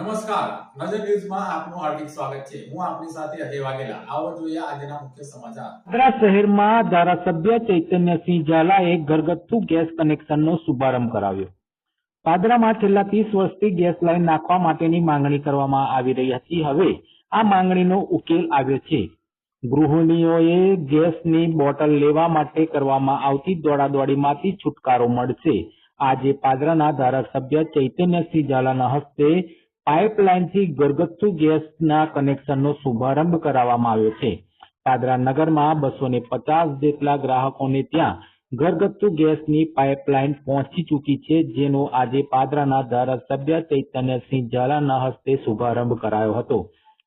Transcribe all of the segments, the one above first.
નમસ્કાર. નજર ન્યૂઝમાં આપનું હાર્દિક સ્વાગત છે. હું આપની સાથે અજય વાઘેલા. આવો જોઈએ આજના મુખ્ય સમાચાર. વડોદરા શહેરમાં ધારાસભ્ય ચૈતન્યસિંહ ઝાલાએ ઘરગથ્થુ ગેસ કનેક્શનનો શુભારંભ કરાવ્યો. પાદરામાં છેલ્લા ત્રીસ વર્ષથી ગેસ લાઇન નાખવા માટેની માંગણી કરવામાં આવી રહી હતી. હવે આ માંગણીનો ઉકેલ આવ્યો છે. ગૃહિણીઓએ ગેસની બોટલ લેવા માટે કરવામાં આવતી દોડાદોડીમાંથી છુટકારો મળશે. આજે પાદરાના ધારાસભ્ય ચૈતન્યસિંહ ઝાલાના હસ્તે પાઇપલાઇનથી ઘરગથ્થુ ગેસના કનેક્શનનો શુભારંભ કરાવવામાં આવ્યો છે. પાદરા નગરમાં બસો જેટલા ગ્રાહકોને ત્યાં ઘરગથ્થુ ગેસની પાઇપલાઇન પહોંચી ચૂકી છે, જેનો આજે પાદરાના ધારાસભ્ય ચૈતન્યસિંહ ઝાલાના હસ્તે શુભારંભ કરાયો હતો.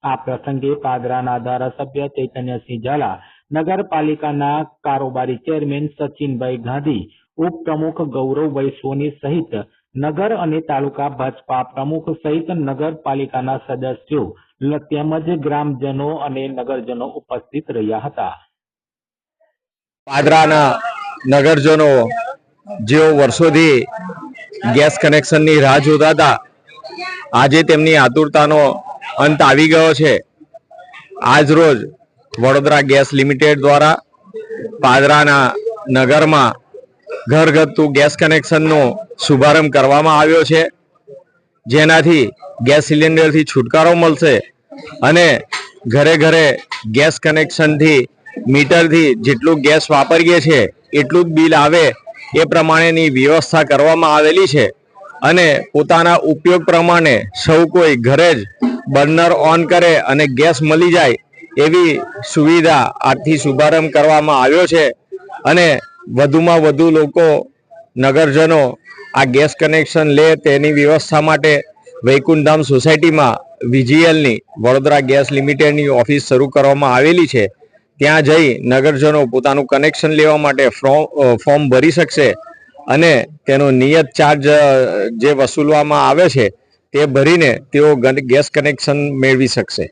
આ પ્રસંગે પાદરાના ધારાસભ્ય ચૈતન્યસિંહ ઝાલા, નગરપાલિકાના કારોબારી ચેરમેન સચિનભાઈ ગાંધી, ઉપપ્રમુખ ગૌરવભાઈ સોની સહિત નગર અને તાલુકા ભાજપા પ્રમુખ સહિત નગરપાલિકાના સદસ્યો તેમજ ગ્રામજનો અને નગરજનો ઉપસ્થિત રહ્યા હતા. પાદરાના નગરજનો જેઓ વર્ષોથી ગેસ કનેક્શનની રાહ જોતા હતા, આજે તેમની આતુરતાનો અંત આવી ગયો છે. આજ રોજ વડોદરા ગેસ લિમિટેડ દ્વારા પાદરાના નગરમાં ઘરગથ્થુ ગેસ કનેક્શનનો શુભારંભ કરવામાં આવ્યો છે. જેનાથી ગેસ સિલિન્ડરથી છુટકારો મળશે અને ઘરે ઘરે ગેસ કનેક્શનથી મીટરથી જેટલું ગેસ વાપરીએ છીએ એટલું જ બિલ આવે એ પ્રમાણેની વ્યવસ્થા કરવામાં આવેલી છે. અને પોતાના ઉપયોગ પ્રમાણે સૌ કોઈ ઘરે જ બર્નર ઓન કરે અને ગેસ મળી જાય એવી સુવિધા આજથી શુભારંભ કરવામાં આવ્યો છે. અને વધુમાં વધુ લોકો, નગરજનો આ ગેસ કનેક્શન લે તેની વ્યવસ્થા માટે વૈકુંઠધામ સોસાયટીમાં વીજીએલની વડોદરા ગેસ લિમિટેડની ઓફિસ શરૂ કરવામાં આવેલી છે. ત્યાં જઈ નગરજનો પોતાનું કનેક્શન લેવા માટે ફ્રો- ફોર્મ ભરી શકશે અને તેનો નિયત ચાર્જ જે વસૂલવામાં આવે છે તે ભરીને તેઓ ગેસ કનેક્શન મેળવી શકશે.